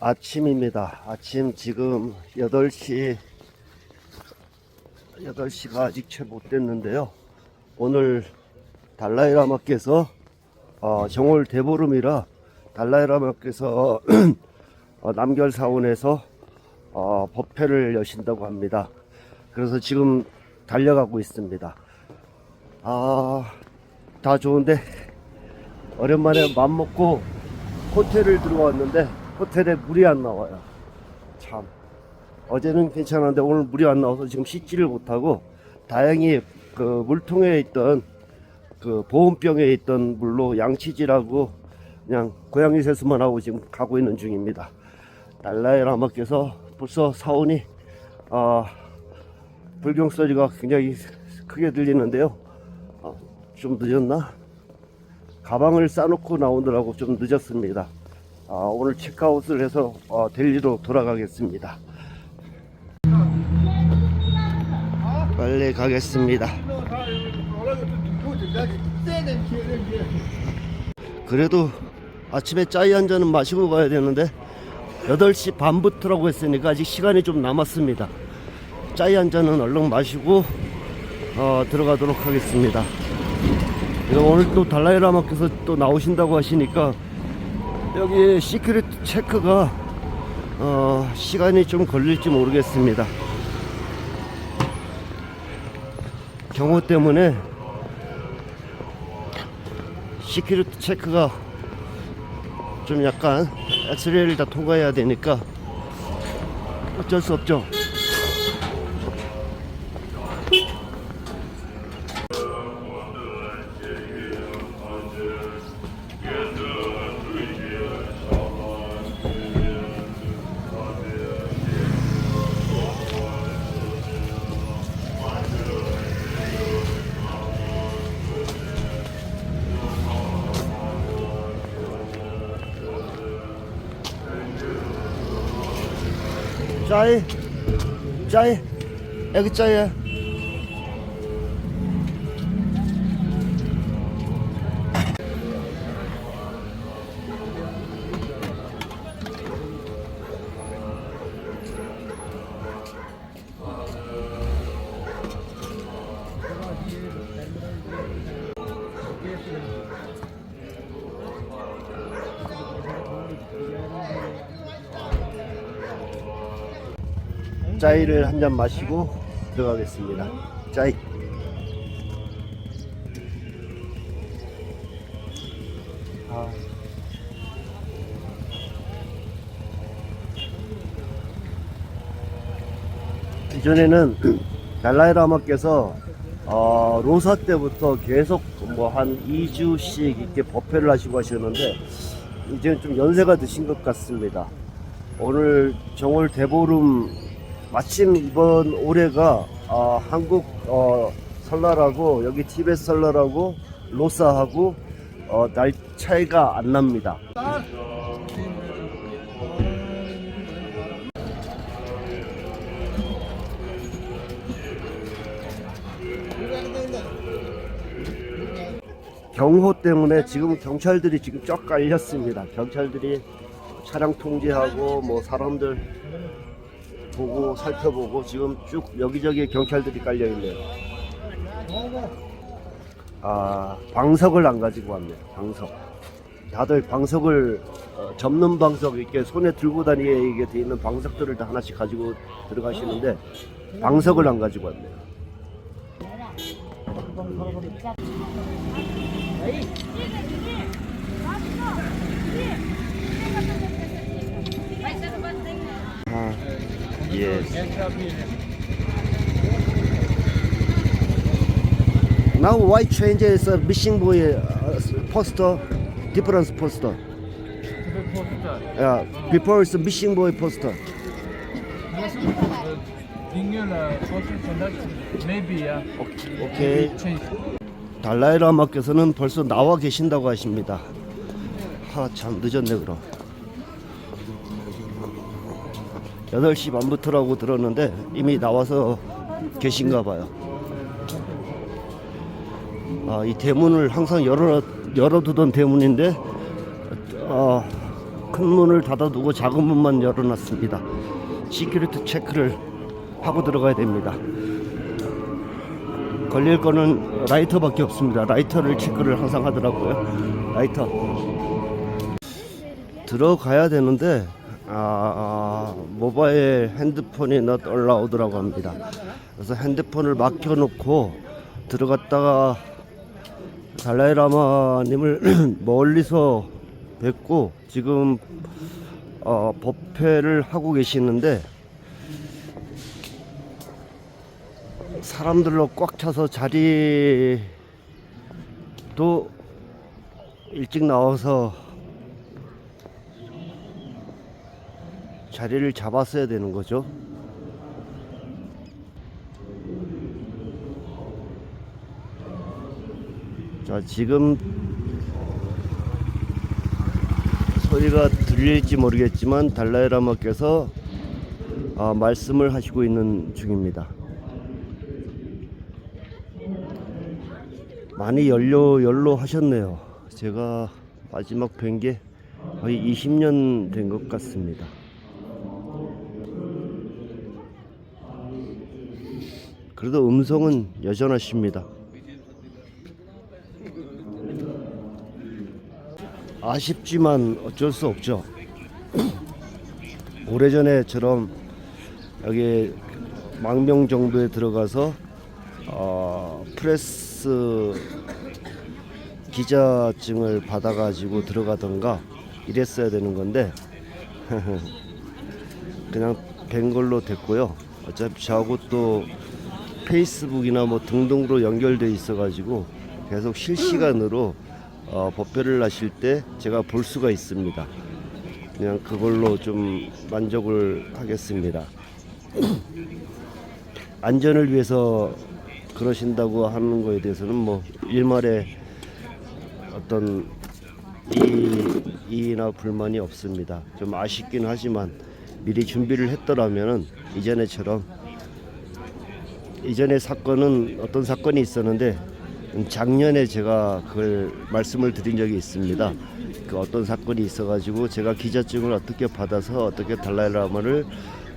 아침입니다. 아침 지금 8시 8시가 아직 채 못 됐는데요. 오늘 달라이라마께서 어, 정월 대보름이라 달라이라마께서 어, 남결 사원에서 어, 법회를 여신다고 합니다. 그래서 지금 달려가고 있습니다. 아, 다 좋은데 오랜만에 맘 먹고 호텔을 들어왔는데 호텔에 물이 안 나와요. 참. 어제는 괜찮았는데 오늘 물이 안 나와서 지금 씻지를 못하고 다행히 그 물통에 있던 그 보온병에 있던 물로 양치질하고 그냥 고양이 세수만 하고 지금 가고 있는 중입니다. 달라이 라마께서 벌써 사원이 아 불경 소리가 굉장히 크게 들리는데요. 아, 좀 늦었나? 가방을 싸놓고 나오느라고 좀 늦었습니다. 아, 오늘 체크아웃을 해서 어, 델리로 돌아가겠습니다. 빨리 가겠습니다. 그래도 아침에 짜이 한 잔은 마시고 가야 되는데 8시 반부터라고 했으니까 아직 시간이 좀 남았습니다. 짜이 한 잔은 얼른 마시고 어, 들어가도록 하겠습니다. 오늘 또 달라이라마께서 또 나오신다고 하시니까 여기 시크릿 체크가 어, 시간이 좀 걸릴지 모르겠습니다. 경호 때문에 시큐리티 체크가 좀 약간 엑스레이를 다 통과해야 되니까 어쩔 수 없죠. 애기 짜이야. 짜이를 한 잔 마시고 들어가겠습니다. 짜이. 아. 이전에는 달라이 라마께서 어, 로사 때부터 계속 뭐 한 2주씩 이렇게 법회를 하시고 하셨는데 이제는 좀 연세가 드신 것 같습니다. 오늘 정월 대보름 마침 이번 올해가 어, 한국 어, 설날하고 여기 티베트 설날하고 로사하고 어, 날 차이가 안 납니다. 경호 때문에 지금 경찰들이 지금 쫙 깔렸습니다. 경찰들이 차량 통제하고 뭐 사람들 보고 살펴보고 지금 쭉 여기저기 경찰들이 깔려 있네요. 아 방석을 안 가지고 왔네요. 방석. 다들 방석을 어, 접는 방석 이렇게 손에 들고 다니게 돼 있는 방석들을 다 하나씩 가지고 들어가시는데 방석을 안 가지고 왔네요. 아, 예. Now why change is a missing boy uh, poster, different poster. Yeah, before it's a missing boy poster. Singular social conduct maybe yeah. change. 달라이라마께서는 벌써 나와 계신다고 하십니다. 하, 참 늦었네 그럼. 8시 반부터라고 들었는데 이미 나와서 계신가 봐요. 아, 이 대문을 항상 열어 열어두던 대문인데 어, 큰 문을 닫아두고 작은 문만 열어놨습니다. 시큐리티 체크를 하고 들어가야 됩니다. 걸릴 거는 라이터밖에 없습니다. 라이터를 체크를 항상 하더라고요. 라이터. 들어가야 되는데 아, 아, 모바일 핸드폰이 not allowed라고 합니다. 그래서 핸드폰을 맡겨놓고 들어갔다가 달라이라마님을 멀리서 뵙고 지금 어, 법회를 하고 계시는데 사람들로 꽉 차서 자리도 일찍 나와서 자리를 잡았어야 되는 거죠. 자, 지금 소리가 들릴지 모르겠지만 달라이 라마께서 아, 말씀을 하시고 있는 중입니다. 많이 연료 연로 하셨네요. 제가 마지막 뵌 게 거의 20년 된 것 같습니다. 그래도 음성은 여전하십니다. 아쉽지만 어쩔 수 없죠. 오래전에처럼 여기 망명 정도에 들어가서 어, 프레스 기자증을 받아가지고 들어가던가 이랬어야 되는 건데 그냥 된 걸로 됐고요. 어차피 저하고 또 페이스북이나 뭐 등등으로 연결돼 있어가지고 계속 실시간으로 어, 법회를 하실 때 제가 볼 수가 있습니다. 그냥 그걸로 좀 만족을 하겠습니다. 안전을 위해서 그러신다고 하는 거에 대해서는 뭐 일말에 어떤 이, 이나 불만이 없습니다. 좀 아쉽긴 하지만 미리 준비를 했더라면은 이전에처럼 이전에 사건은 어떤 사건이 있었는데 작년에 제가 그걸 말씀을 드린 적이 있습니다. 그 어떤 사건이 있어가지고 제가 기자증을 어떻게 받아서 어떻게 달라이라마를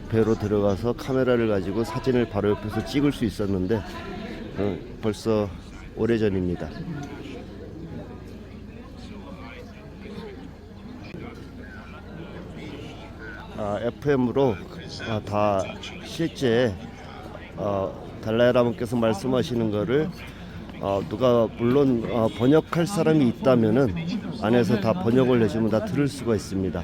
배로 들어가서 카메라를 가지고 사진을 바로 옆에서 찍을 수 있었는데 어, 벌써 오래 전입니다. 아, FM으로 아, 다 실제 어, 달라이라마께서 말씀하시는 거를 어, 누가 물론 어, 번역할 사람이 있다면은 안에서 다 번역을 해주면 다 들을 수가 있습니다.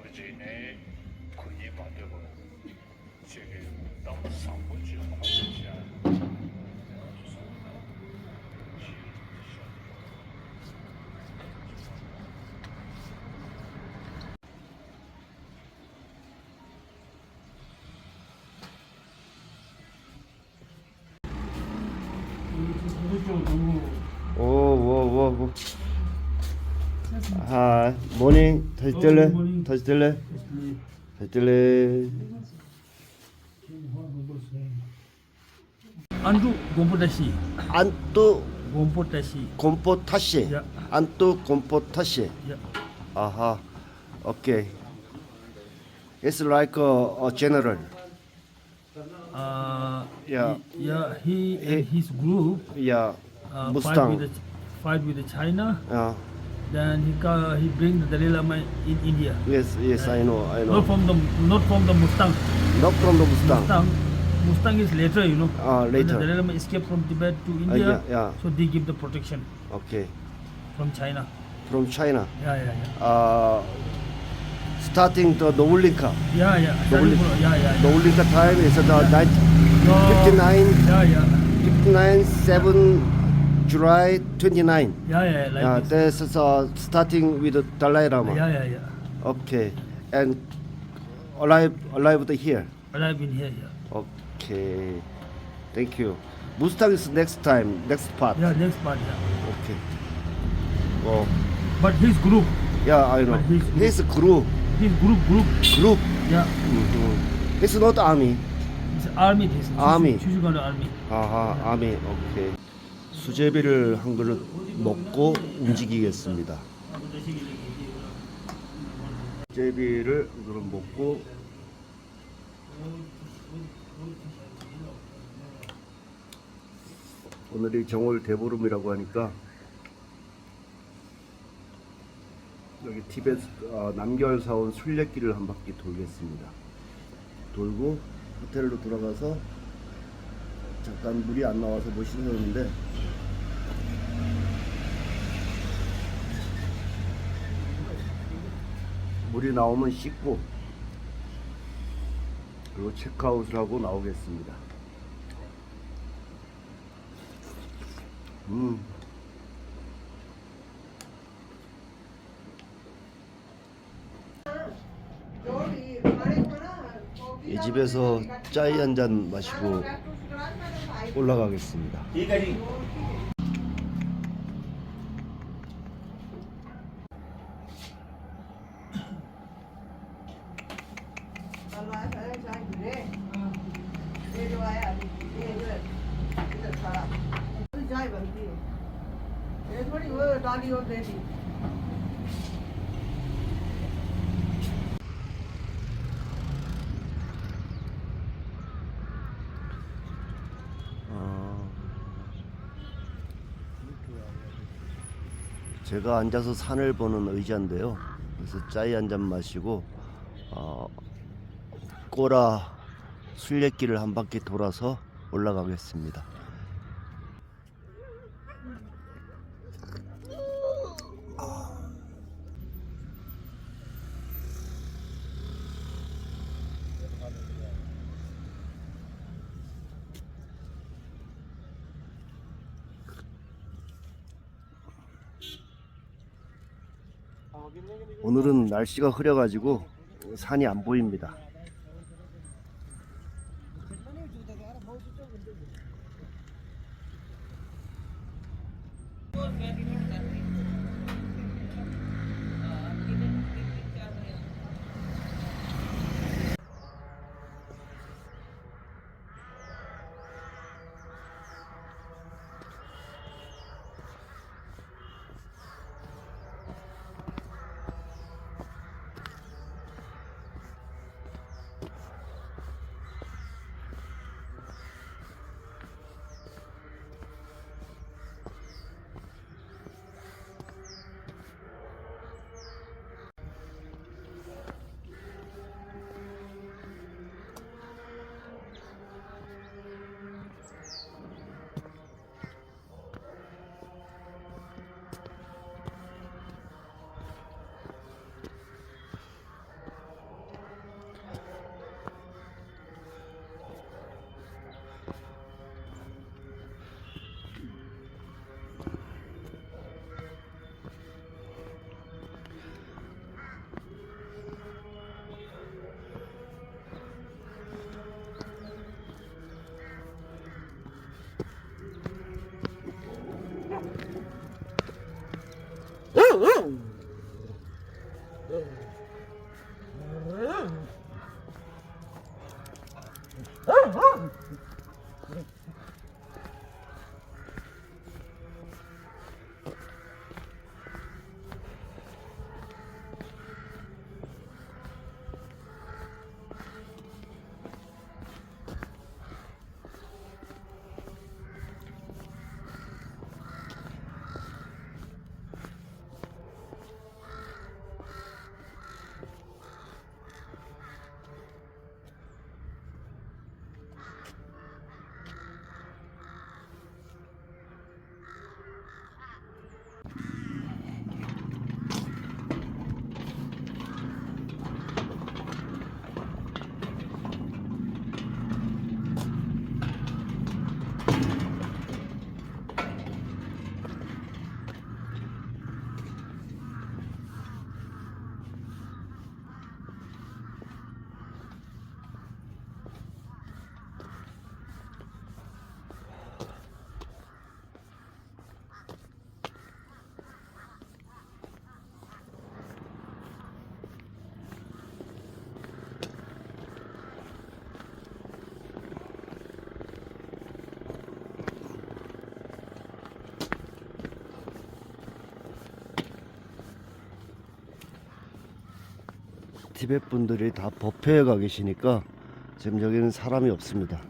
땀내어지네 군이 받고 지금 너무 상부지 하지 오, 오, 오, 오. 아, 모닝 다시 뜰래? 다시 뜰래? 다시 뜰래? Andu Gompotasi. 안뚜 Gompotasi. 곰포타시. 야. 안뚜 곰포타시. Yeah. 아하, 오케이. It's like a, a general. Uh, Yeah. he- yeah, he He- and his group Yeah, uh, fight Mustang. with the, fight with the China. Yeah. Then he ca- he bring the Dalai Lama in India. Yes, yes, I know, I know. Not from the not from the Mustang. Not from the Mustang. Mustang. Mustang is later, you know. Ah, When the. Dalai Lama escaped from Tibet to India. yeah, yeah. So they give the protection Okay. from China. From China. Yeah, yeah, yeah. Uh, starting the Novulinka. Yeah, yeah. Nobel- Yeah, yeah, yeah. Time is the night Uh, 59, Yeah, yeah. 59, 7 July 29. Yeah, yeah, like uh, this. this is uh, starting with the Dalai Lama. Yeah, yeah, yeah. Okay. And alive, alive here. Alive in here, yeah. Okay. Thank you. Mustang is next time, next part. Yeah, next part, yeah. Okay. Wow. But his group, Yeah, I know. But he's- He's a crew. his group, group, Group. yeah, Mhm. It's not army. it's army, this. Army. Army. Uh-huh, army. Okay. 수제비를 한 그릇 먹고 움직이겠습니다. 수제비를 한 그릇 먹고 오늘이 정월 대보름이라고 하니까 여기 티베트 아, 남결 사온 순례길을 한 바퀴 돌겠습니다. 돌고 호텔로 돌아가서 잠깐 물이 안 나와서 못 씻었는데 물이 나오면 씻고 그리고 체크아웃을 하고 나오겠습니다. 음. 이 집에서 짜이 한 잔 마시고 올라가겠습니다. थोड़ी वो डाली और दे दी 어, 제가 앉아서 산을 보는 의자인데요. 그래서 짜이 한 잔 마시고 어, 꼬라 순례길을 한 바퀴 돌아서 올라가겠습니다. 오늘은 날씨가 흐려가지고 산이 안 보입니다. Oh, oh. 티벳 분들이 다 법회에 가 계시니까 지금 여기는 사람이 없습니다.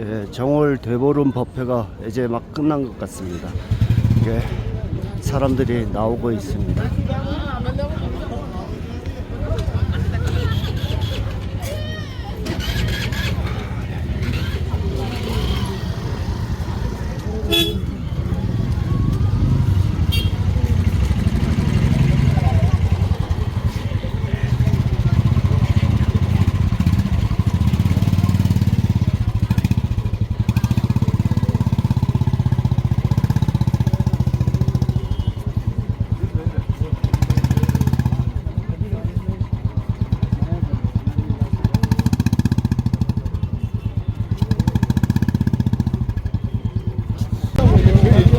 예, 정월 대보름 법회가 이제 막 끝난 것 같습니다. 이게 사람들이 나오고 있습니다.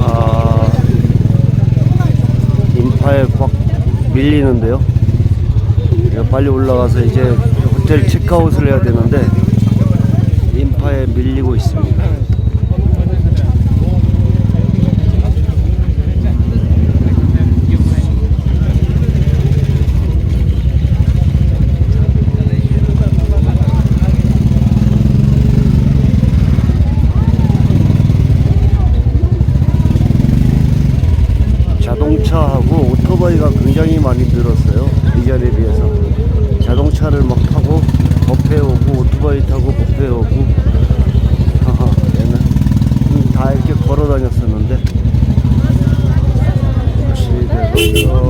아, 인파에 꽉 밀리는데요. 예, 빨리 올라가서 이제 호텔 체크아웃을 해야 되는데 인파에 밀리고 있습니다. 오토바이가 굉장히 많이 늘었어요. 이전에 비해서. 자동차를 막 타고 법회 오고 오토바이 타고 법회 오고 음, 다 이렇게 걸어 다녔었는데 다시 내려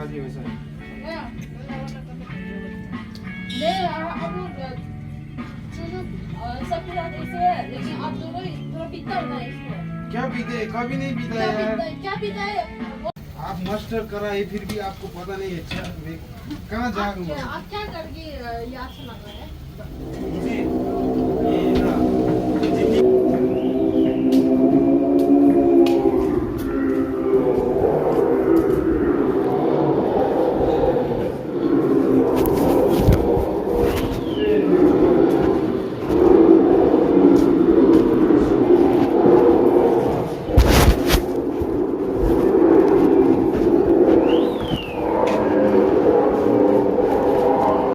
है इसको क्या पीते हैं? कभी नहीं पीता है? क्या पीता है? आप मास्टर कराए फिर भी आपको पता नहीं है। अच्छा मैं कहाँ जाऊँगा आप क्या करके याद सुना रहे हैं?